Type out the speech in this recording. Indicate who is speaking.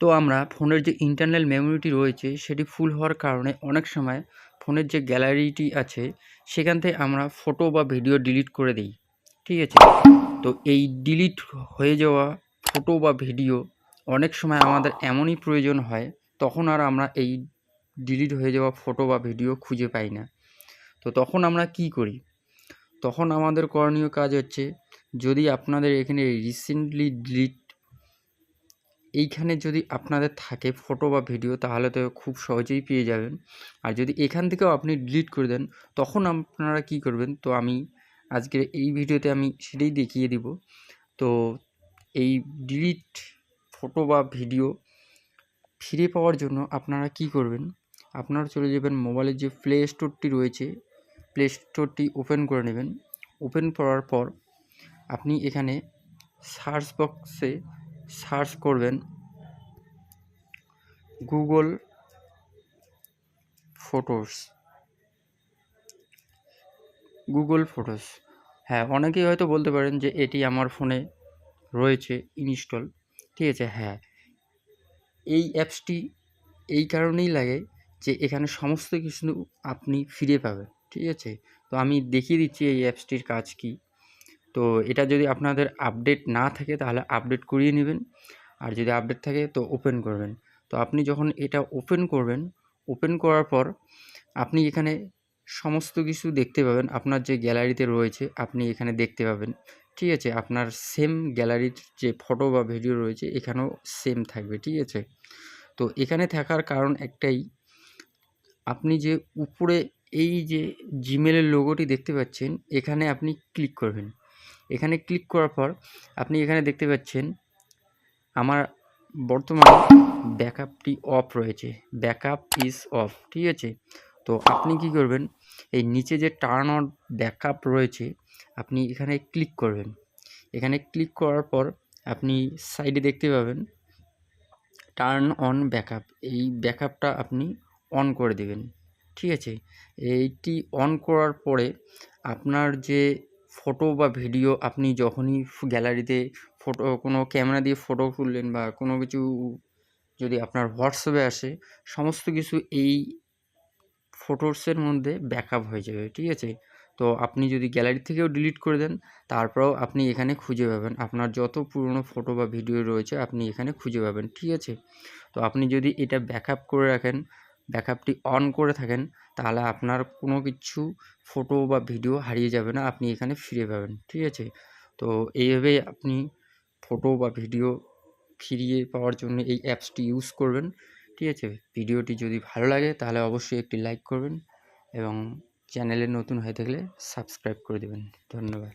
Speaker 1: তো আমরা ফোনের যে ইন্টারনাল মেমোরিটি রয়েছে, সেটি ফুল হওয়ার কারণে অনেক সময় ফোনের যে গ্যালারিটি আছে, সেখান থেকে আমরা ফটো বা ভিডিও ডিলিট করে দিই। ঠিক আছে? তো এই ডিলিট হয়ে যাওয়া ফটো বা ভিডিও অনেক সময় আমাদের এমনই প্রয়োজন হয়, তখন আর আমরা এই ডিলিট হয়ে যাওয়া ফটো বা ভিডিও খুঁজে পাই না। তো তখন আমরা কি করি? তখন আমাদের করণীয় কাজ হচ্ছে, যদি আপনাদের এখানে রিসেন্টলি ডিলিট এইখানে যদি আপনাদের থাকে ফটো বা ভিডিও, তাহলে তো খুব সহজেই পেয়ে যাবেন। আর যদি এখান থেকেও আপনি ডিলিট করে দেন, তখন আপনারা কি করবেন? তো আমি আজকের এই ভিডিওতে আমি সেটাই দেখিয়ে দিব। তো এই ডিলিট ফটো বা ভিডিও ফিরে পাওয়ার জন্য আপনারা কি করবেন? আপনারা চলে যাবেন মোবাইলের যে প্লে স্টোরটি রয়েছে প্লে স্টোরটি ওপেন করে নেবেন। ওপেন করার পর আপনি এখানে সার্চ বক্সে সার্চ করবেন। Google Photos. Google Photos. হ্যাঁ অনেকেই হয়তো বলতে পারেন যে এটি আমার ফোনে রয়েছে, ইনস্টল। ঠিক আছে হ্যাঁ। এই অ্যাপসটি এই কারণেই লাগে যে এখানে সমস্ত কিছু আপনি ফিরে পাবেন। ঠিক আছে? তো আমি দেখিয়ে দিচ্ছি এই অ্যাপসটির কাজ কী। তো এটা যদি আপনাদের আপডেট না থাকে তাহলে আপডেট করিয়ে নেবেন। আর যদি আপডেট থাকে তো ওপেন করবেন। তো আপনি যখন এটা ওপেন করবেন ওপেন করার পর আপনি এখানে সমস্ত কিছু দেখতে পাবেন। আপনার যে গ্যালারিতে রয়েছে আপনি এখানে দেখতে পাবেন। ঠিক আছে? আপনার সেম গ্যালারির যে ফটো বা ভিডিও রয়েছে এখানেও সেম থাকবে। ঠিক আছে? তো এখানে থাকার কারণ একটাই, আপনি যে উপরে এই যে জিমেলের লোগোটি দেখতে পাচ্ছেন, এখানে আপনি ক্লিক করবেন। এখানে ক্লিক করার পর আপনি এখানে দেখতে পাচ্ছেন আমার বর্তমানে ব্যাকআপটি অফ রয়েছে। ব্যাকআপ ইজ অফ ঠিক আছে? তো আপনি কি করবেন? এই নিচে যে টার্ন অন ব্যাকআপ রয়েছে, আপনি এখানে ক্লিক করবেন। এখানে ক্লিক করার পর আপনি সাইডে দেখতে পাবেন টার্ন অন ব্যাকআপ এই ব্যাকআপটা আপনি অন করে দেবেন, ঠিক আছে? এইটি অন করার পরে আপনার যে ফটো বা ভিডিও আপনি যখনই গ্যালারিতে ফটো কোনো ক্যামেরা দিয়ে ফটো তুললেন বা কোনো কিছু যদি আপনার হোয়াটসঅ্যাপে আসে, সমস্ত কিছু এই ফটোসের মধ্যে ব্যাকআপ হয়ে যাবে, ঠিক আছে? তো আপনি যদি গ্যালারি থেকেও ডিলিট করে দেন, তারপরেও আপনি এখানে খুঁজে পাবেন। আপনার যত পুরনো ফটো বা ভিডিও রয়েছে, আপনি এখানে খুঁজে পাবেন, ঠিক আছে? তো আপনি যদি এটা ব্যাকআপ করে রাখেন ব্যাকআপটি অন করে থাকেন, তাহলে আপনার কোনো কিছু ফটো বা ভিডিও হারিয়ে যাবে না, আপনি এখানে ফিরে পাবেন, ঠিক আছে? তো এইভাবেই আপনি ফটো বা ভিডিও ফিরিয়ে পাওয়ার জন্য এই অ্যাপসটি ইউজ করবেন, ঠিক আছে? ভিডিওটি যদি ভালো লাগে, তাহলে অবশ্যই একটি লাইক করবেন এবং চ্যানেলে নতুন হয়ে থাকলে সাবস্ক্রাইব করে দেবেন। ধন্যবাদ।